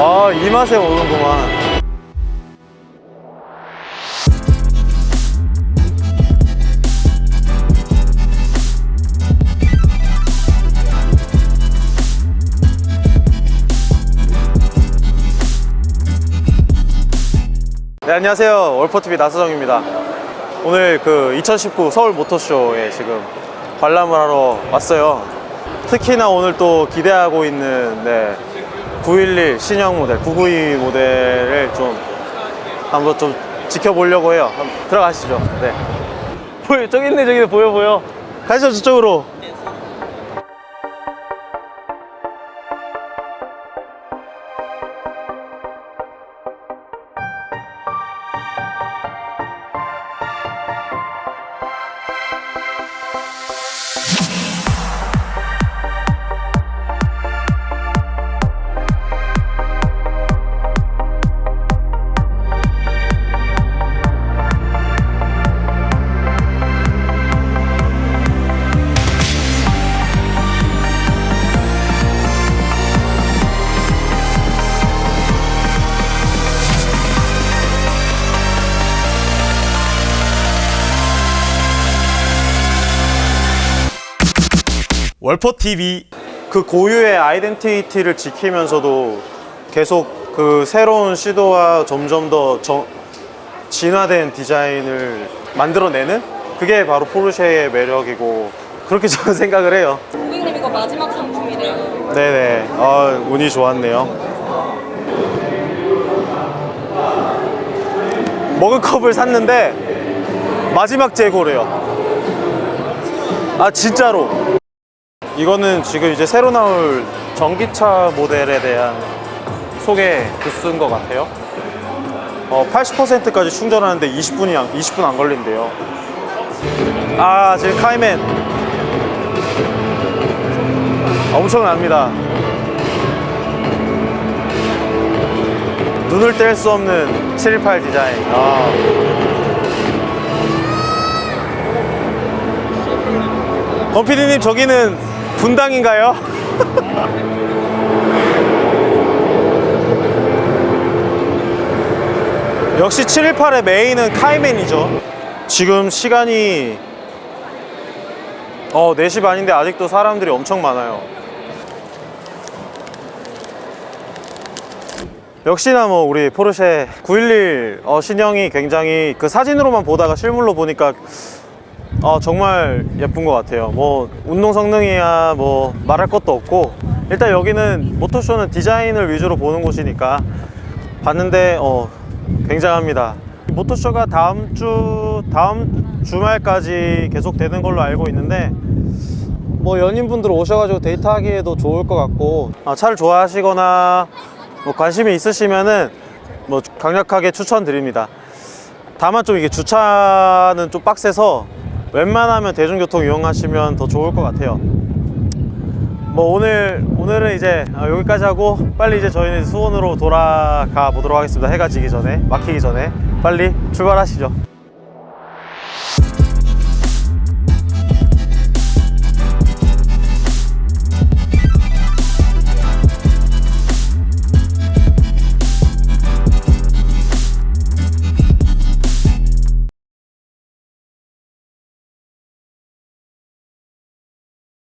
아, 이 맛에 오는구만. 네, 안녕하세요. 월퍼TV 나서정입니다. 오늘 그 2019 서울 모터쇼에 지금 관람을 하러 왔어요. 특히나 오늘 또 기대하고 있는 네, 911 신형 모델, 992 모델을 좀 한번 좀 지켜보려고 해요. 한번 들어가시죠. 네. 보여, 저기 있네, 저기 보여, 보여. 가시죠, 저쪽으로. 월퍼 TV 그 고유의 아이덴티티를 지키면서도 계속 그 새로운 시도와 점점 더 정- 진화된 디자인을 만들어내는 그게 바로 포르쉐의 매력이고 그렇게 저는 생각을 해요. 고객님 이거 마지막 상품이래요. 네네. 아, 운이 좋았네요. 머그컵을 샀는데 마지막 재고래요. 아, 진짜로. 이거는 지금 이제 새로 나올 전기차 모델에 대한 소개 부스인 것 같아요. 어, 80%까지 충전하는데 20분이 안, 20분 안 걸린대요. 아, 지금 카이맨 엄청납니다. 눈을 뗄 수 없는 718 디자인. 아. 범피디님 저기는 분당인가요? 역시 718의 메인은 카이맨이죠. 지금 시간이 어 4시 반인데 아직도 사람들이 엄청 많아요. 역시나 뭐 우리 포르쉐 911 어, 신형이 굉장히 그 사진으로만 보다가 실물로 보니까 어, 정말 예쁜 것 같아요. 뭐 운동 성능이야 뭐 말할 것도 없고 일단 여기는 모터쇼는 디자인을 위주로 보는 곳이니까 봤는데 어, 굉장합니다. 모터쇼가 다음 주 다음 주말까지 계속 되는 걸로 알고 있는데 뭐 연인분들 오셔가지고 데이트하기에도 좋을 것 같고 아, 차를 좋아하시거나 뭐 관심이 있으시면은 뭐 강력하게 추천드립니다. 다만 좀 이게 주차는 좀 빡세서 웬만하면 대중교통 이용하시면 더 좋을 것 같아요. 뭐 오늘 오늘은 이제 아, 여기까지 하고 빨리 이제 저희는 수원으로 돌아가 보도록 하겠습니다. 해가 지기 전에 막히기 전에 빨리 출발하시죠.